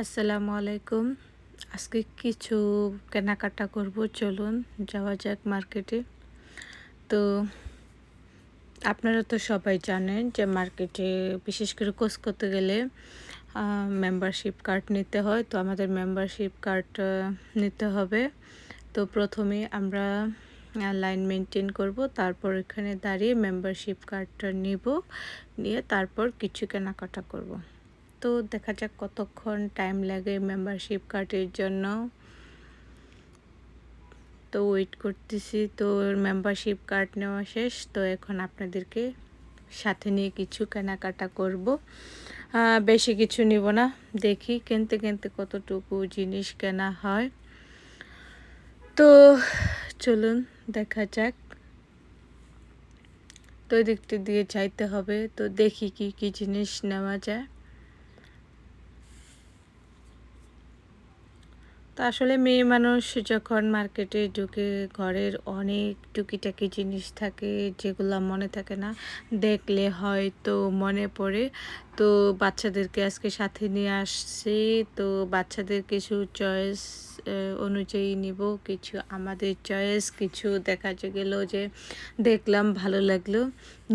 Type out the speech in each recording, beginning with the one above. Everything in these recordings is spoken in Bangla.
আসসালামু আলাইকুম। আজকে কিছু কেনাকাটা করব, চলুন যাওয়া যাক মার্কেটে। তো আপনারা তো সবাই জানেন যে মার্কেটে বিশেষ করে কোর্স করতে গেলে মেম্বারশিপ কার্ড নিতে হয়। তো আমাদের মেম্বারশিপ কার্ড নিতে হবে। তো প্রথমে আমরা লাইন মেনটেন করব, তারপর এখানে দাঁড়িয়ে মেম্বারশিপ কার্ডটা নিব। নিয়ে তারপর কিছু কেনাকাটা করব। তো দেখা যাক কতক্ষণ টাইম লাগে মেম্বারশিপ কার্ডের জন্য। তো ওয়েট করতেছি, তো মেম্বারশিপ কার্ড নেওয়া শেষ। তো এখন আপনাদেরকে সাথে নিয়ে কিছু কেনাকাটা করব। বেশি কিছু নিব না, দেখি কিনতে কিনতে কতটুকু জিনিস কেনা হয়। তো চলুন, দেখা যাক। তো দিকটি দিয়ে চাইতে হবে, তো দেখি কি কি জিনিস নেওয়া যায়। তো আসলে মেয়ে মানুষ যখন মার্কেটে ঢুকে ঘরের অনেক টুকিটাকি জিনিস থাকে যেগুলো মনে থাকে না, দেখলে হয়তো মনে পড়ে। তো বাচ্চাদেরকে আজকে সাথে নিয়ে আসছি। তো বাচ্চাদের কিছু চয়েস অনুযায়ী নিব। কিছু আমাদের চয়েস কিছু দেখা গেল যে দেখলাম, ভালো লাগল,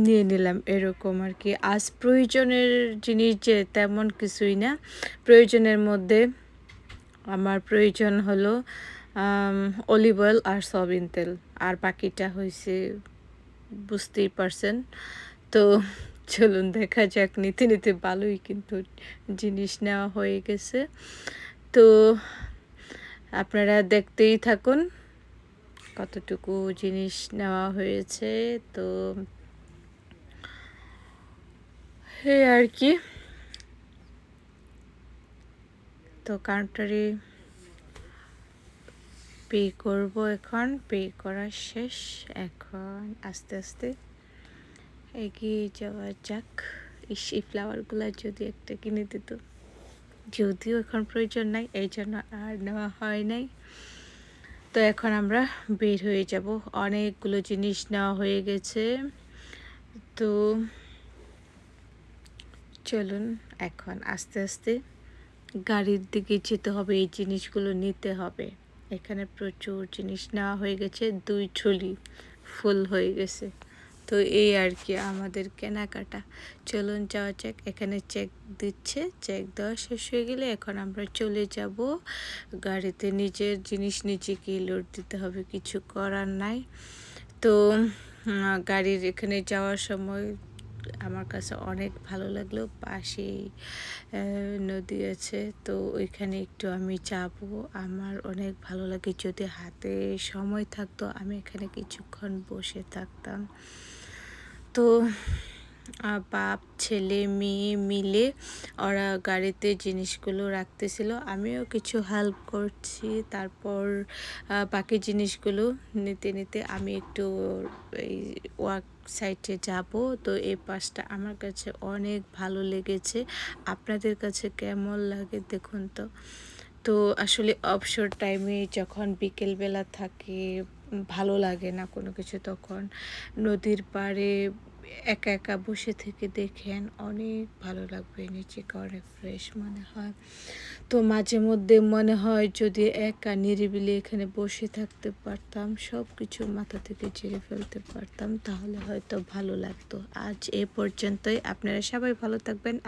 নিয়ে নিলাম এরকম আর কি। আজ প্রয়োজনের জিনিস যে তেমন কিছুই না। প্রয়োজনের মধ্যে আমার প্রয়োজন হলো অলিভ অয়েল আর সয়াবিন তেল। আর বাকিটা হয়েছে বুঝতেই পারছেন। তো চলুন দেখা যাক, নিতে নিতে ভালোই কিন্তু জিনিস নেওয়া হয়ে গেছে। তো আপনারা দেখতেই থাকুন কতটুকু জিনিস নেওয়া হয়েছে। তো এই আর কি। তো কাউন্টারে পে করব এখন। পে করা শেষ। এখন আস্তে আস্তে এগিয়ে যাওয়া যাক। এই ফ্লাওয়ারগুলো যদি একটা কিনে দিত। যদিও এখন প্রয়োজন নাই, এই জন্য আর নেওয়া হয় নাই। তো এখন আমরা বের হয়ে যাব। অনেকগুলো জিনিস নেওয়া হয়ে গেছে। তো চলুন এখন আস্তে আস্তে গাড়ির দিকে যেতে হবে, এই জিনিসগুলো নিতে হবে। এখানে প্রচুর জিনিস নেওয়া হয়ে গেছে, দুই ট্রলি ফুল হয়ে গেছে। তো এই আর কি, আমাদের কেনাকাটা। চলুন যাওয়া চেক এখানে চেক দিচ্ছে চেক দেওয়া শেষ হয়ে গেলে এখন আমরা চলে যাব। গাড়িতে নিজের জিনিস নিজেকে লোড দিতে হবে, কিছু করার নাই। তো গাড়ির এখানে যাওয়ার সময় আমার কাছে অনেক ভালো লাগল। পাশেই নদী আছে, তো ওইখানে একটু আমি যাব। আমার অনেক ভালো লাগে যদি হাতে সময় থাকতো, আমি এখানে কিছুক্ষণ বসে থাকতাম। তো বাপ, ছেলে, মেয়ে মিলে ওরা গাড়িতে জিনিসগুলো রাখতেছিল। আমিও কিছু হেল্প করছি। তারপর বাকি জিনিসগুলো নিতে নিতে আমি একটু এই ওয়ার্ক সাইটে যাব। তো এই পাশটা আমার কাছে অনেক ভালো লেগেছে। আপনাদের কাছে কেমন লাগে দেখুন তো। তো আসলে অবসর টাইমে যখন বিকেলবেলা থাকে, ভালো লাগে না কোনো কিছু তখন। নদীর পাড়ে একা একা বসে থেকে দেখেন, অনেক ভালো লাগবে নিচেকে অনেক ফ্রেশ মনে হয়। তো মাঝে মধ্যে মনে হয় যদি একা নিরিবিলি এখানে বসে থাকতে পারতাম সব কিছু মাথা থেকে ঝেড়ে ফেলতে পারতাম, তাহলে হয়তো ভালো লাগতো। আজ এ পর্যন্তই। আপনারা সবাই ভালো থাকবেন।